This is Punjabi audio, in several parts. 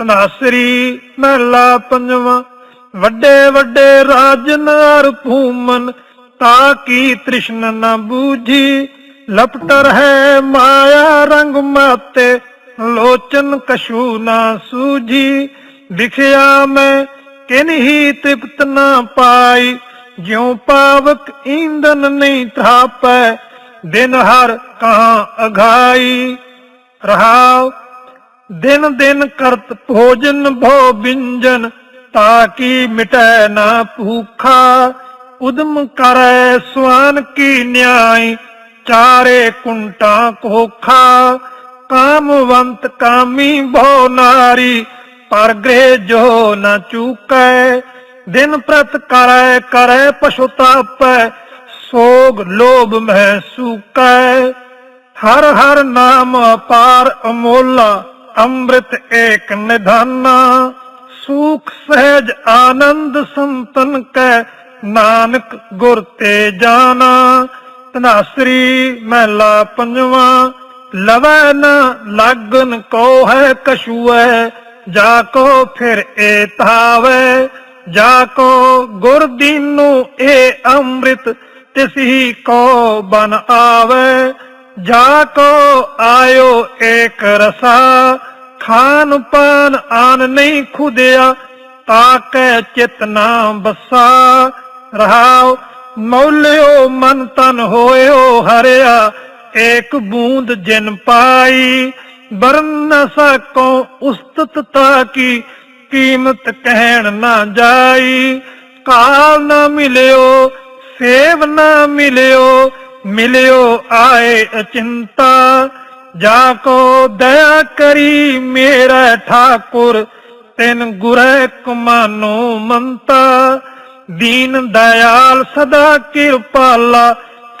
ਤਨਾਸਰੀ ਮਹਿਲਾ ਪੰਜਵਾਂ, ਵੱਡੇ ਵੱਡੇ ਰਾਜਨ ਭੂਮਨ ਤਾ ਕੀ ਤ੍ਰਿਸ਼ਨ ਨਾ ਬੂਝੀ, ਲਪਟਰ ਹੈ ਮਾਇਆ ਰੰਗ ਮਾਤੇ, ਲੋਚਨ ਕਛੂ ਨਾ ਸੂਝੀ। ਵਿਖਿਆ ਮੈਂ ਕਿਨਹੀ ਤ੍ਰਿਪਤ ਨਾ ਪਾਈ, ਜਿਉ ਪਾਵਕ ਈਂਦਨ ਨਹੀਂ ਥਾਪੈ, ਦਿਨ ਹਰ ਕਹਾ ਅਘਾਈ ਰਹਾਉ ਦਿਨ ਦਿਨ ਕਰਤ ਭੋਜਨ ਭੋ ਬਿੰਜਨ ਤਾਕੀ ਮਿਟੈ ਨਾ ਭੂਖਾ? ਉਦਮ ਕਰੈ ਸਵਾਨ ਕੀ ਨਿਆਈ, ਚਾਰੇ ਕੁੰਟਾਂ ਕੋਖਾ। ਕਾਮਵੰਤ ਕਾਮੀ ਭੋ ਨਾਰੀ ਪਰ ਗ੍ਰਹਿ ਜੋ ਨ ਚੂਕੈ। ਦਿਨ ਪ੍ਰਤ ਕਰੈ ਕਰੈ ਪਸ਼ੁਤਾਪੈ ਸੋਗ ਲੋਭ ਮਹਿ ਸੂਕੈ। ਹਰ ਹਰ ਨਾਮ ਅਪਾਰ ਅਮੋਲਾ ਅੰਮ੍ਰਿਤ ਏਕ ਨਿਧਾਨਾ, ਸੁਖ ਸਹਿਜ ਆਨੰਦ ਸੰਤਨ ਕੈ, ਨਾਨਕ ਗੁਰ ਤੇ ਜਾਣਾ। ਤਨਾਸਰੀ ਮਹਿਲਾ ਪੰਜਵਾਂ, ਲਵੈ ਨ ਲਾਗਨ ਕੋ ਹੈ ਕਛੂਐ, ਜਾ ਕੋ ਫਿਰ ਏ ਤਾਵੈ ਜਾ ਕੋ ਗੁਰ ਦੀਨੂ ਏ ਅੰਮ੍ਰਿਤ, ਤਿਸ ਹੀ ਕੋ ਬਨ ਆਵੈ। ਜਾ ਕੋ ਆਇਓ ਏਕ ਰਸਾ, ਖਾਨ ਪਾਨ ਆਨ ਨਹੀਂ ਖੁਦਿਆ ਤਾਕੈ ਚਿਤ ਨਾ ਬਸਾ। ਰਹਾਉ, ਮੌਲਿਓ ਮਨ ਤਨ ਹੋਇਓ ਹਰਿਆ, ਏਕ ਬੂੰਦ ਜਿਨ ਪਾਈ। ਬਰਨ ਨ ਸਕੋ ਉਸਤਤ ਕੀ, ਕੀਮਤ ਕਹਿਣ ਨਾ ਜਾਈ। ਕਾਲ ਨਾ ਮਿਲਿਓ, ਸੇਵ ਨਾ ਮਿਲਿਓ ਮਿਲਿਓ ਆਏ ਅਚਿੰਤਾ, ਜਾ ਕੋ ਦਇਆ ਕਰੀ ਮੇਰਾ ਠਾਕੁਰ, ਤਿਨ ਗੁਰੈ ਕੁਮਾਨੋ ਮੰਤਾ। ਦੀਨ ਦਇਆਲ ਸਦਾ ਕਿਰਪਾਲਾ,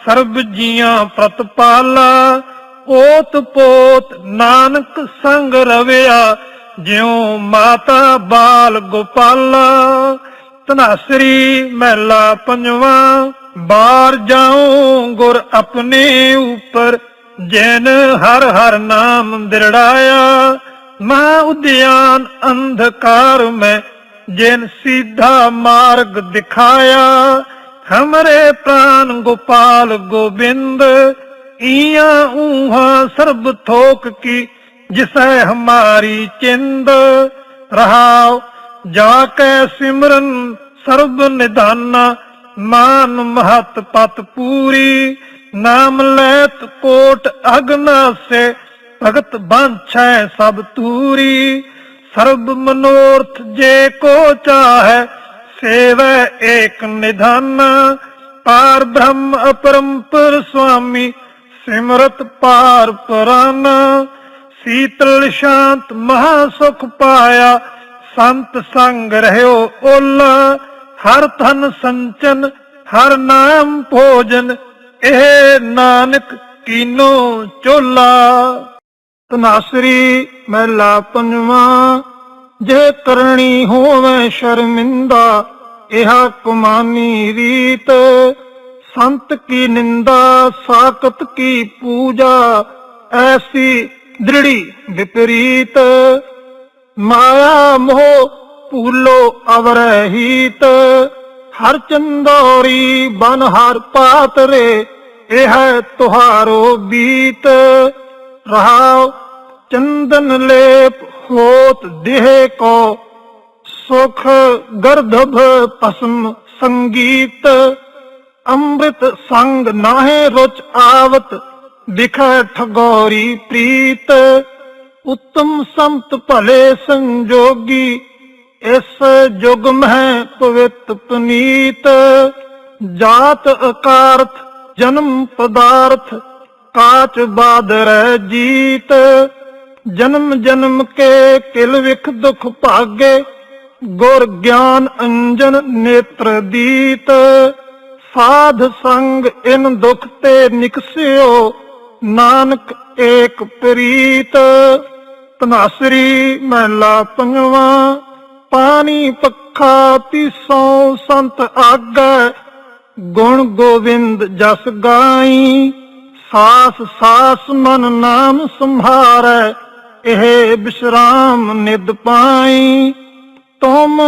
ਸਰਬ ਜੀਆਂ ਪ੍ਰਤਪਾਲਾ। ਓਤ ਪੋਤ ਨਾਨਕ ਸੰਗ ਰਵਿਆ, ਜਿਉ ਮਾਤਾ ਬਾਲ ਗੋਪਾਲਾ। ਤਨਾਸਰੀ ਮਹਿਲਾ ਪੰਜਵਾਂ ਬਾਰ ਜਾਉ, ਗੁਰ ਆਪਣੇ ਉਪਰ। ਜੈਨ ਹਰ ਹਰ ਨਾਮ ਦਿਰੜਾਇਆ ਮਾ ਉਦਿਆਨ ਅੰਧਕਾਰ ਮੈਂ, ਜਿਨ ਸਿੱਧਾ ਮਾਰਗ ਦਿਖਾਇਆ। ਹਮਰੇ ਪ੍ਰਾਨ ਗੋਪਾਲ ਗੋਬਿੰਦ, ਈਆਂ ਊਹਾਂ ਸਰਬ ਥੋਕ ਕੀ, ਜਿਸੈ ਹਮਾਰੀ ਚਿੰਦ। ਰਹਾਉ, ਜਾ ਕੇ ਸਿਮਰਨ ਸਰਬ ਨਿਦਾਨਾ ਮਾਨ ਮਹਤ ਪਤ ਪੂਰੀ, ਨਾਮ ਲੈਤ ਕੋਟ ਅਗਨਾਸੇ ਭਗਤ ਬਾਂਛੈ ਸਭ ਤੂਰੀ ਸਰਬ ਮਨੋਰਥ ਜੇ ਕੋ ਚਾਹੈ, ਸੇਵੈ ਏਕ ਨਿਧਾਨ। ਪਾਰ ਬ੍ਰਹਮ ਅਪਰੰਪਰ ਸੁਆਮੀ, ਸਿਮਰਤ ਪਾਰ ਪਰਾਨ। ਸੀਤਲ ਸ਼ਾਂਤ ਮਹਾ ਸੁਖ ਪਾਇਆ, ਸੰਤ ਸੰਗ ਰਹਿਓ ਓਲਾ। ਹਰ ਧਨ ਸੰਚਨ, ਹਰ ਨਾਮ ਭੋਜਨ, ਇਹ ਨਾਨਕ ਕੀਨੋ ਚੋਲਾ। ਤਨਾਸਰੀ ਮਹਿਲਾ ਪੰਜਵਾਂ, ਜੇ ਕਰਨੀ ਹੋਵੇ ਸ਼ਰਮਿੰਦਾ, ਇਹਾ ਕੁਮਾਨੀ ਰੀਤ। ਸੰਤ ਕੀ ਨਿੰਦਾ ਸਾਕਤ ਕੀ ਪੂਜਾ, ਐਸੀ ਦ੍ਰਿੜੀ ਵਿਪਰੀਤ। ਮਾਇਆ ਮੋਹ ਭੂਲੋ ਅਵਰਹੀਤ, ਹਰ ਚੰਦੋਰੀ ਬਨ ਹਰ ਪਾਤਰੇ, ਇਹ ਹੈ ਤੁਹਾਰੋ ਬੀਤ। ਰਹਾਉ ਚੰਦਨ ਲੇਪ ਹੋਤ ਦੇਹ ਕੋ, ਸੁਖ ਗਰਧਭ ਪਸਮ ਸੰਗੀਤ। ਅੰਮ੍ਰਿਤ ਸੰਗ ਨਾਹੇ ਰੁਚ ਆਵਤ, ਦਿਖੈ ਠਗੋਰੀ ਪ੍ਰੀਤ। ਉੱਤਮ ਸੰਤ ਭਲੇ ਸੰਜੋਗੀ ਇਸ ਜੁਗ ਮਹਿ ਪਵਿੱਤ ਪੁਨੀਤ, ਜਾਤ ਅਕਾਰਥ, ਜਨਮ ਪਦਾਰਥ, ਕਾਚ ਬਾਦਰੈ ਜੀਤ। ਜਨਮ ਜਨਮ ਕੇ ਕਿਲ ਵਿਖ ਦੁਖ ਭਾਗੇ, ਗੁਰ ਗਿਆਨ ਅੰਜਨ ਨੇਤਰ ਦੀਤ। ਸਾਧ ਸੰਗ ਇਨ ਦੁਖ ਤੇ ਨਿਕਸਿਓ ਨਾਨਕ ਏਕ ਪ੍ਰੀਤ। ਤਨਾਸਰੀ ਮਹਿਲਾ ਪੰਜਵਾਂ ਪਾਣੀ ਪੱਖਾ ਤੀਸੋਂ ਸੰਤ ਆਗੈ। ਗੁਣ ਗੋਵਿੰਦ ਜਸ ਗਾਈ, ਸਾਸ ਸਾਸ ਮਨ ਨਾਮ ਸੰਭਾਰੈ, ਇਹ ਵਿਸ਼ਰਾਮ ਨਿਦ ਪਾਈ। ਤੁਮ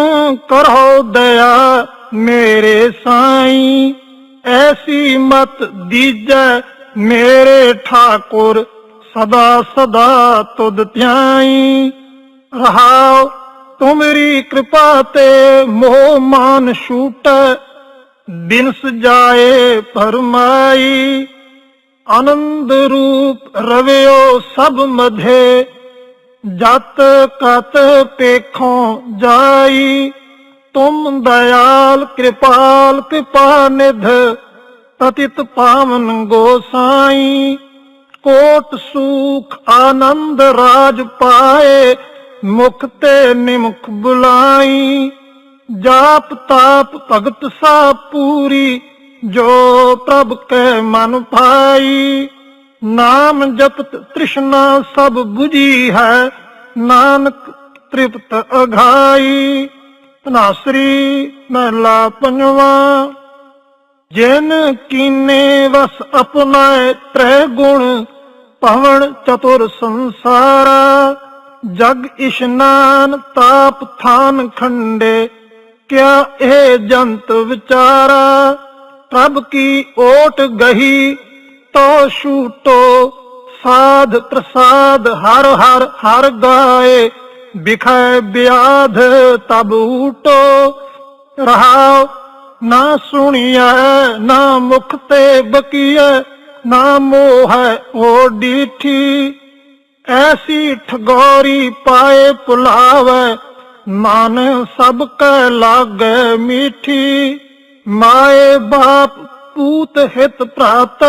ਕਰੋ ਦਇਆ ਮੇਰੇ ਸਾਈ, ਐਸੀ ਮਤ ਦੀਜੈ ਮੇਰੇ ਠਾਕੁਰ, ਸਦਾ ਸਦਾ ਤੁਧ ਧਿਆਈ। ਰਹਾਉ ਤੁਮਰੀ ਕਿਰਪਾ ਤੇ ਮੋਹ ਮਾਨ ਛੂਟੈ ਦਿਨ ਸਜਾਏ ਫਰਮਾਈ ਆਨੰਦ ਰੂਪ ਰਵਿਓ ਸਭ ਮਧੇ, ਜਤ ਕਤ ਪੇਖੋਂ ਜਾਈ। ਤੁਮ ਦਇਆਲ, ਕਿਰਪਾਲ, ਕਿਰਪਾ ਨਿਧ ਪਤਿਤ ਪਾਵਨ ਗੋਸਾਈ ਕੋਟ ਸੂਖ ਆਨੰਦ ਰਾਜ ਪਾਏ ਮੁਖ ਤੇ ਨਿਮੁਖ ਬੁਲਾਈ। ਜਾਪ ਤਾਪ ਭਗਤ ਸਾ ਪੂਰੀ, ਜੋ ਪ੍ਰਭ ਕੈ ਮਨ ਪਾਈ ਨਾਮ ਜਪਤ ਤ੍ਰਿਸ਼ਨਾ ਸਭ 부ਜੀ ਹੈ, ਨਾਨਕ ਤ੍ਰਿਪਤ ਅਘਾਈ ਤਨਾਸਰੀ ਮਹਲਾ ਪੰਜਵਾ। ਜਿਨ ਕੀਨੇ ਵਸ ਆਪਣਾ ਤ੍ਰੈ ਗੁਣ ਪਵਨ ਚਤੁਰ ਸੰਸਾਰਾ। ਜਗ ਇਸ਼ਨਾਨ ਤਾਪ ਥਾਨ ਖੰਡੇ, ਕਿਆ ਇਹ ਜੰਤ ਵਿਚਾਰਾ? ਪ੍ਰਭ ਕੀ ਓਟ ਗਹੀ, ਤੋ ਛੂਟੋ, ਸਾਧ ਪ੍ਰਸਾਦ ਹਰ ਹਰ ਹਰ ਗਾਏ ਬਿਖੈ ਬਿਆਧ ਤਬ ਊਟੋ। ਰਹਾਉ, ਨਾ ਸੁਣੀਐ, ਨਾ ਮੁਖ ਤੇ ਬਕੀਐ, ਨਾ ਮੋਹ ਹੈ ਓ ਡੀਠੀ। ਐਸੀ ਠਗੋਰੀ ਪਾਏ ਪੁਲਾਵੇ, ਮਨ ਸਭ ਕੈ ਲਾਗੇ ਮੀਠੀ। ਮਾਏ ਬਾਪ ਪੂਤ ਹਿਤ ਪ੍ਰਾਤ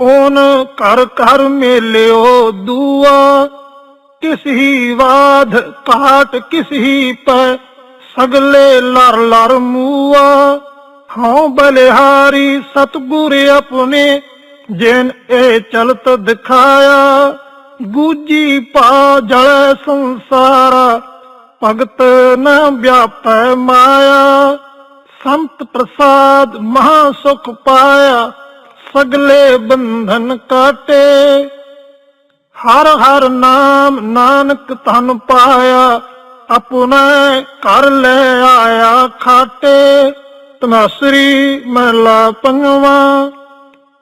ਓਨ ਕਰ ਕਰ ਮੇਲਿਓ ਦੂਆ। ਕਿਸ ਵਾਧ ਕਾਟ ਕਿਸ ਪੈ, ਸਗਲੇ ਲਰ ਲਰ ਮੂਆ। ਹਉ ਬਲਿਹਾਰੀ ਸਤਗੁਰ ਆਪਣੇ, ਜਿਨ ਇਹ ਚਲਤ ਦਿਖਾਇਆ। ਗੂਜੀ ਪਾ ਜਲ ਸੰਸਾਰ, ਭਗਤ ਨਾ ਵਿਆਪੈ ਮਾਇਆ। ਸੰਤ ਪ੍ਰਸਾਦ ਮਹਾ ਸੁਖ ਪਾਇਆ, ਸਗਲੇ ਬੰਧਨ ਕਾਟੇ। ਹਰ ਹਰ ਨਾਮ ਨਾਨਕ ਧਨ ਪਾਇਆ, ਆਪਣਾ ਕਰ ਲੈ ਆਇਆ ਖਾਟੇ। ਤਨਾਸਰੀ ਮਹਿਲਾ ਪੰਜਵਾ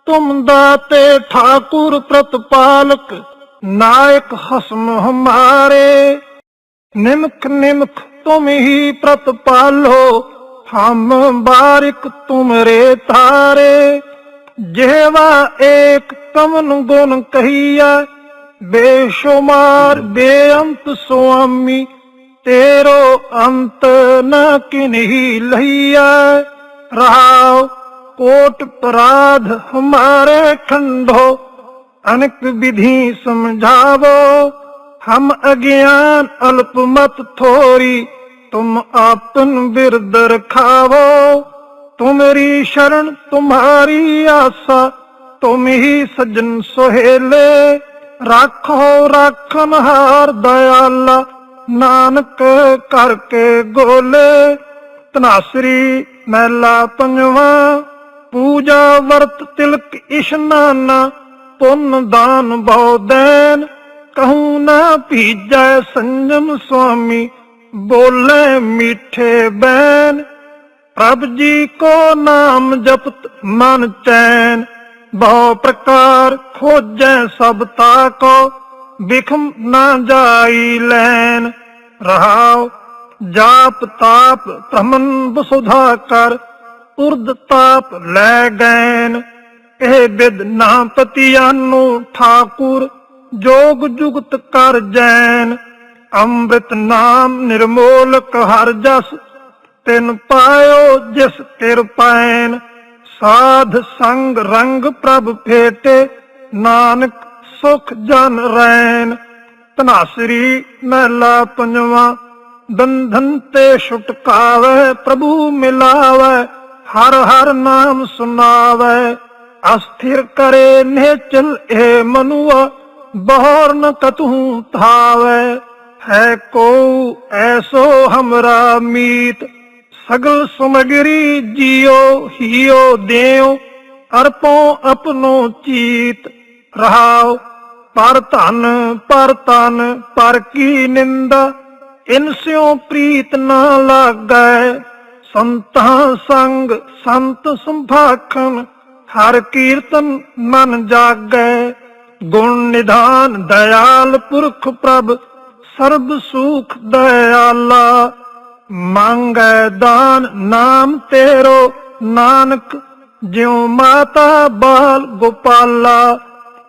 ਤੁਮ ਦਾਤੇ ਠਾਕੁਰ ਪ੍ਰਤਪਾਲਕ ਨਾਇਕ ਹਸਮ ਹਮਾਰੇ, ਨਿਮਕ ਨਿਮਕ ਤੁਮ ਹੀ ਪ੍ਰਤਪਾਲੋ ਹਮ ਬਾਰਿਕ ਤੁਮਰੇ ਤਾਰੇ। ਜਿਹਵਾ ਏਕ ਕਮਨ ਗੁਣ ਕਹੀਆ ਬੇਸ਼ੁਮਾਰ ਬੇਅੰਤ ਸੁਆਮੀ, ਤੇਰੋ ਅੰਤ ਨ ਕਿਨਹੀ ਲਈਆ ਰਹਾਉ ਕੋਟ ਪਰਾਧ ਹਮਾਰੇ ਖੰਡੋ ਅਨਕ ਵਿਧੀ ਸਮਝਾਵੋ। ਹਮ ਅਗਿਆਨ ਅਲਪ ਮਤ ਥੋਰੀ, ਤੁਮ ਆਪਨ ਬਿਰਦ ਰਖਾਵੋ। ਤੁਮਰੀ ਸ਼ਰਨ ਤੁਮਹਾਰੀ ਆਸਾ, ਤੁਮ ਹੀ ਸਜਣ ਸੁਹੇਲੇ। ਰੱਖੋ ਰੱਖਨ ਹਾਰ ਦਇਆਲਾ, ਨਾਨਕ ਕਰਕੇ ਗੋਲੇ। ਤਨਾਸਰੀ ਮਹਿਲਾ ਪੰਜਵਾ, ਪੂਜਾ ਵਰਤ ਤਿਲਕ ਇਸ਼ਨਾਨਾ ਪੁੰਨ ਦਾਨ ਬਹੁ ਦੇਨ ਕਹੂੰ ਨਾ ਭੀਜੈ ਸੰਜਮ ਸੁਆਮੀ, ਬੋਲੇ ਮਿੱਠੇ ਬੈਨ ਪ੍ਰਭ ਜੀ ਕੋ ਨਾਮ ਜਪਤ ਮਨ ਚੈਨ, ਬਹੁ ਪ੍ਰਕਾਰ ਖੋਜੈ ਸਭ ਤਾਕੋ ਵਿਖਮ ਨਾ ਜਾਈ ਲੈਨ ਰਹਾਉ, ਜਾਪ ਤਾਪ ਤਮਨ ਬਸੁਧਾ ਕਰ ਉਰਦ ਤਾਪ ਲੈ ਗੈਨ ਬਿਦ ਨਾ ਪਤੀਆਨੂ ਠਾਕੁਰ, ਜੋਗ ਜੁਗਤ ਕਰ ਜੈਨ। ਅੰਮ੍ਰਿਤ ਨਾਮ ਨਿਰਮੋਲਕ ਹਰ ਜਸ, ਤਿਨ ਪਾਇਓ ਜਿਸ ਤਿਰ ਸਾਧ ਸੰਗ ਰੰਗ ਪ੍ਰਭ ਫੇਟੇ, ਨਾਨਕ ਸੁਖ ਜਨ ਰੈਨ। ਤਨਾਸਰੀ ਮਹਿਲਾ ਪੰਜਵਾ ਬੰਧਨ ਤੇ ਛੁਟਕਾਵੇ, ਪ੍ਰਭੂ ਮਿਲਾਵੇ, ਹਰ ਹਰ ਨਾਮ ਸੁਨਾਵੇ। ਅਸਥਿਰ ਕਰੇ ਨੇਚਲ ਏ ਮਨੁਆ, ਬਹਰ ਨ ਕਤਹੂ ਥਾਵੇ ਹੈ ਕੋ ਐਸੋ ਹਮਰਾ ਮੀਤ, ਸਗਲ ਸਮਗਰੀ ਜਿਉ, ਹਿਉ ਦੇਉ ਅਰਪੋ ਆਪਣੋ ਚੀਤ। ਰਹਾਉ, ਪਰ ਧਨ, ਪਰ ਤਨ, ਪਰ ਕੀ ਨਿੰਦਾ ਇਨਸਿਓ ਪ੍ਰੀਤ ਨਾ ਲਾਗੈ। ਸੰਤਾਂ ਸੰਗ, ਸੰਤ ਸੰਭਾਖਣ ਹਰ ਕੀਰਤਨ ਮਨ ਜਾਗੈ, ਗੁਣ ਨਿਧਾਨ ਦਇਆਲ ਪੁਰਖ ਪ੍ਰਭ, ਸਰਬ ਸੁਖ ਦਇਆਲਾ। ਮੰਗੈ ਦਾਨ ਨਾਮ ਤੇਰੋ ਨਾਨਕ, ਜਿਉ ਮਾਤਾ ਬਾਲ ਗੋਪਾਲਾ।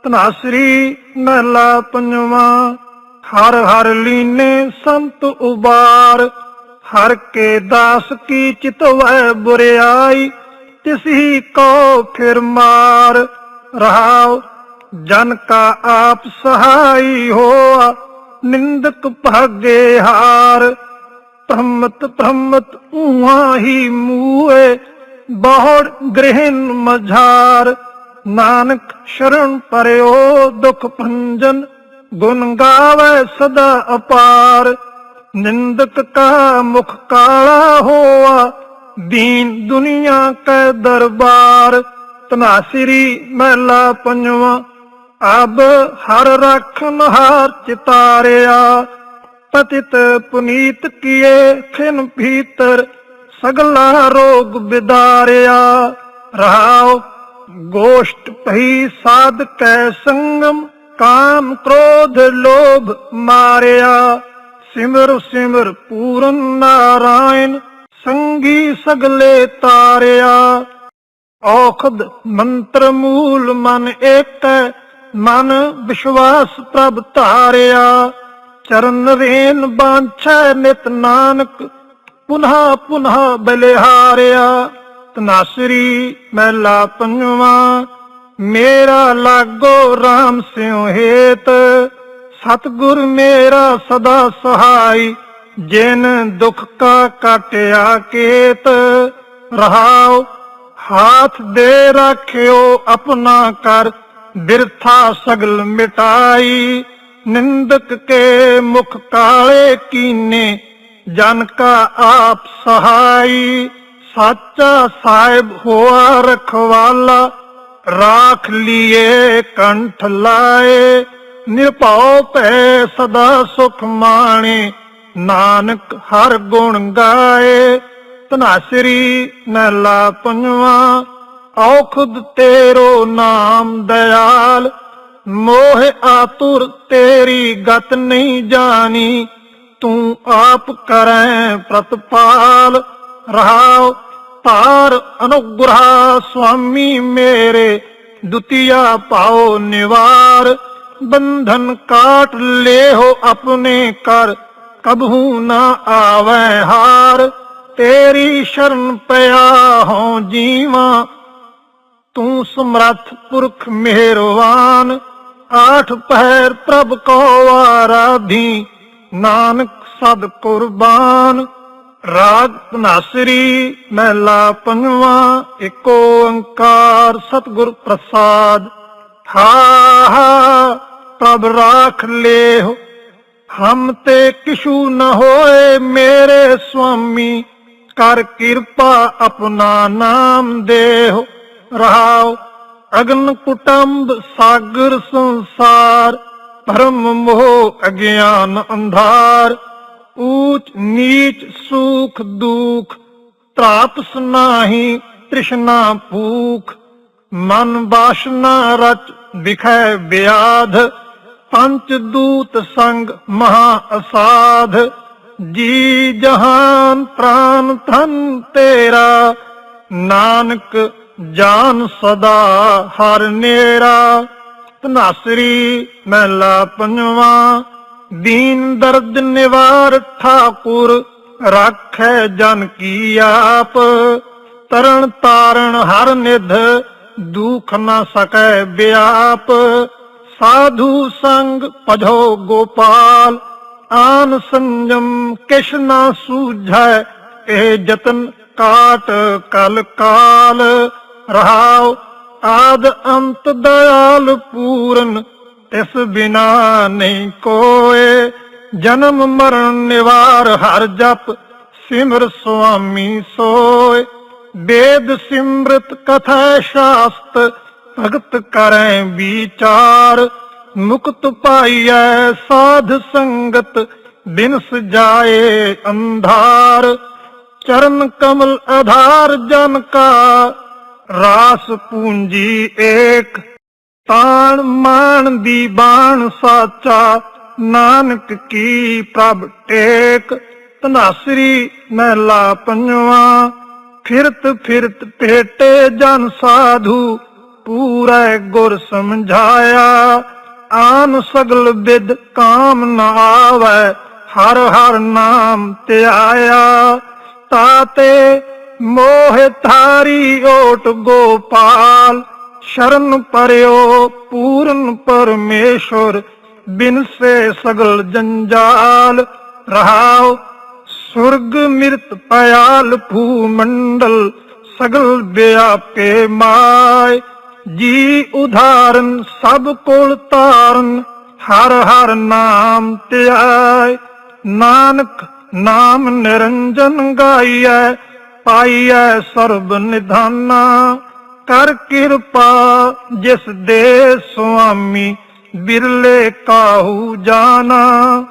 ਤਨਾਸ਼ਰੀ ਮਹਲਾ ਪੰਜਵਾਂ, ਹਰ ਹਰ ਲੀਨੇ ਸੰਤ ਉਬਾਰ, ਹਰ ਕੇ ਦਾਸ ਕੀ ਚਿਤਵੈ ਬੁਰਿਆਈ ਤਿਸ ਹੀ ਕੋ ਫਿਰ ਮਾਰ ਰਹਾਉ, ਜਨ ਕਾ ਆਪ ਸਹਾਈ ਹੋਆ, ਨਿੰਦਕ ਭਾਗੇ ਹਾਰ। ਭ੍ਰਮਤ ਭ੍ਰਮਤ ਉਹਾਂ ਹੀ ਮੂਏ ਬਹੁੜ ਗ੍ਰਹਿਨ ਮਝਾਰ। ਨਾਨਕ ਸ਼ਰਨ ਪਰਿਓ ਦੁਖ ਭੰਜਨ, ਗੁਣ ਗਾਵੇ ਸਦਾ ਅਪਾਰ। ਨਿੰਦਕ ਕਾ ਮੁਖ ਕਾਲਾ ਹੋਆ ਦੀਨ ਦੁਨੀਆ ਕੈ ਦਰਬਾਰ ਤਨਾਸਿਰੀ ਮਹਿਲਾ ਪੰਜਵਾਂ। ਅਬ ਹਰ ਰਖਨ ਹਾਰ ਚਿਤਾਰਿਆ, ਪਤਿਤ ਪੁਨੀਤ ਕੀਏ ਖਿਨ ਭੀਤਰ, ਸਗਲਾ ਰੋਗ ਬਿਦਾਰਿਆ। ਰਹਾਉ ਗੋਸ਼ਟ ਭਈ ਸਾਧ ਕੈ ਸੰਗਮ, ਕਾਮ ਕ੍ਰੋਧ ਲੋਭ ਮਾਰਿਆ। ਸਿਮਰ ਸਿਮਰ ਪੂਰਨ ਨਾਰਾਇਣ ਸੰਗੀ ਸਗਲੇ ਤਾਰਿਆ। ਔਖਦ ਮੰਤਰ ਮੂਲ ਮਨ ਏਕੈ, ਮਨ ਵਿਸ਼ਵਾਸ ਪ੍ਰਭ ਧਾਰਿਆ। ਚਰਨ ਰੇਨ ਬਾਂਛੈ ਨਿਤ ਨਾਨਕ, ਪੁਨਹਾ ਪੁਨਹਾ ਬਲਿਹਾਰਿਆ। ਤਨਾਸਰੀ ਮਹਿਲਾ ਪੰਜਵਾਂ, ਮੇਰਾ ਲਾਗੋ RAM ਸਿਉ ਹੇਤ। ਸਤਗੁਰ ਮੇਰਾ ਸਦਾ ਸਹਾਈ ਜਿਨ ਦੁਖ ਕਾ ਕਟਿਆ ਕੇਤ, ਰਹਾਉ, ਹਾਥ ਦੇ ਰੱਖਿਓ ਆਪਣਾ ਕਰ, ਬਿਰਥਾ ਸਗਲ ਮਿਟਾਈ। ਨਿੰਦਕ ਕੇ ਮੁਖ ਕਾਲੇ ਕੀਨੇ, ਜਨ ਕਾ ਆਪ ਸਹਾਈ। ਸਾਚਾ ਸਾਹਿਬ ਹੋਆ ਰਖਵਾਲਾ, ਰਾਖ ਲੀਏ ਕੰਠ ਲਾਏ। ਨਿਰਭਉ ਭੈ ਸਦਾ ਸੁਖ ਮਾਣੇ ਨਾਨਕ ਹਰ ਗੁਣ ਗਾਏ, ਧਨਾਸਰੀ ਮਹਿਲਾ ਪੰਜਵਾਂ ਔਖਦ ਤੇਰੋ ਨਾਮ ਦਇਆਲ, ਮੋਹ ਆਤੁਰ ਤੇਰੀ ਗਤ ਨਹੀਂ ਜਾਣੀ, ਤੂੰ ਆਪ ਕਰੈ ਪ੍ਰਤਪਾਲ, ਰਹਾਉ ਤਾਰ ਅਨੁਗ੍ਰਹ ਸੁਆਮੀ ਮੇਰੇ, ਦੁਤੀਆ ਪਾਓ ਨਿਵਾਰ, ਬੰਧਨ ਕਾਟ ਲੇਹੋ ਆਪਣੇ ਕਰ ਕਬਹੂ ਨਾ ਆਵੈ ਹਾਰ, ਤੇਰੀ ਸ਼ਰਨ ਪਿਆ ਹਉ ਜੀਵਾਂ। ਤੂੰ ਸਮਰੱਥ ਪੁਰਖ ਮਿਹਰਵਾਨ, ਆਠ ਪਹਿਰ ਪ੍ਰਭ ਕੋ ਆਰਾਧੀ, ਨਾਨਕ ਸਦ ਕੁਰਬਾਨ। ਰਾਗ ਧਨਾਸਰੀ ਮਹਿਲਾ ਪੰਜਵਾਂ, ਏਕੋ ਓੰਕਾਰ ਸਤਿਗੁਰ ਪ੍ਰਸਾਦ। ਹਾ ਹਾ, ਪ੍ਰਭ ਰਾਖ ਲੇਹੁ ਹਮ ਤੇ ਕਿਛੂ ਨ ਹੋਏ ਮੇਰੇ ਸੁਆਮੀ ਕਰ ਕਿਰਪਾ ਆਪਣਾ ਨਾਮ ਦੇਹੁ। ਰਹਾਉ ਅਗਨ ਕੁਟੰਬ ਸਾਗਰ ਸੰਸਾਰ ਭਰਮ ਮੋਹ ਅਗਿਆਨ ਅੰਧਾਰ। ਊਚ ਨੀਚ ਸੁਖ ਦੁਖ, ਤਰਾਪਸ ਨਾਹੀ ਤ੍ਰਿਸ਼ਨਾ ਭੂਖ। ਮਨ ਬਾਸ਼ਨਾ ਰਚ ਵਿਖੈ ਵਿਆਧ ਪੰਚ ਦੂਤ ਸੰਗ ਮਹਾ ਅਸਾਧ, ਜੀ ਜਹਾਨ ਪ੍ਰਾਨ ਧਨ ਤੇਰਾ, ਨਾਨਕ ਜਾਨ ਸਦਾ ਹਰ ਨੇਰਾ। ਧਨਾਸਰੀ ਮਹਿਲਾ ਪੰਜਵਾਂ, ਦੀਨ ਦਰਦ ਨਿਵਾਰ ਠਾਕੁਰ, ਰਾਖੈ ਜਨ ਕੀ ਆਪ। ਤਰਨ ਤਾਰਨ ਹਰ ਨਿਧ, ਦੁਖ ਨਾ ਸਕੈ ਵਿਆਪ ਸਾਧੂ ਸੰਗ ਪਝੋ ਗੋਪਾਲ ਆਨ ਸੰਜਮ ਕਿਛ ਸੂਝੈ ਇਹ ਜਤਨ ਕਾਟ ਕਲ ਕਾਲ ਰਹਾਉ ਆਦ ਅੰਤ ਦਇਆਲ ਪੂਰਨ ਤਿਸ ਬਿਨਾ ਨਹੀਂ ਕੋਏ ਜਨਮ ਮਰਨ ਨਿਵਾਰ ਹਰ ਜਪ ਸਿਮਰ ਸੁਆਮੀ ਸੋਏ ਵੇਦ ਸਿਮਰਤ ਕਥਾ ਸ਼ਾਸਤ ਭਗਤ ਕਰੈ ਵਿਚਾਰ, ਮੁਕਤ ਪਾਈਐ ਸਾਧ ਸੰਗਤ, ਬਿਨਸ ਜਾਏ ਅੰਧਾਰ। ਚਰਨ ਕਮਲ ਆਧਾਰ ਜਨ ਕਾ, ਰਾਸ ਪੂੰਜੀ ਏਕ। ਤਾਣ ਮਾਨ ਦੀ ਬਾਣ ਸਾਚਾ, ਨਾਨਕ ਕੀ ਪ੍ਰਭ ਟੇਕ। ਤਨਾਸਰੀ ਮਹਿਲਾ ਪੰਜਵਾ, ਫਿਰਤ ਫਿਰਤ ਭੇਟੇ ਜਨ ਸਾਧੂ। ਪੂਰੇ ਗੁਰ ਸਮਝਾਇਆ। ਆਨ ਸਗਲ ਵਿਦ ਕਾਮ ਨਾ ਆਵੈ, ਹਰ ਹਰ ਨਾਮ ਧਿਆਇਆ। ਤਾਤੇ ਮੋਹ ਧਾਰੀ ਓਟ ਗੋਪਾਲ, ਸ਼ਰਨ ਪਰਿਓ ਪੂਰਨ ਪਰਮੇਸ਼ਵਰ ਬਿਨ ਸੇ ਸਗਲ ਜੰਜਾਲ। ਰਹਾਓ ਸੁਰਗ ਮਿਰਤ ਪਿਆਲ ਭੂ ਮੰਡਲ ਸਗਲ ਵਿਆਪੇ ਮਾਇ। ਜੀ ਉਧਾਰਨ ਸਭ ਕੋਲ ਤਾਰਨ, ਹਰ ਹਰ ਨਾਮ ਧਿਆਇ ਨਾਨਕ ਨਾਮ ਨਿਰੰਜਨ ਗਾਈਐ, ਪਾਈਐ ਸਰਬ ਨਿਧਾਨਾ। ਕਰ ਕਿਰਪਾ ਜਿਸ ਦੇ ਸੁਆਮੀ ਬਿਰਲੇ ਕਾਹੂ ਜਾਣਾ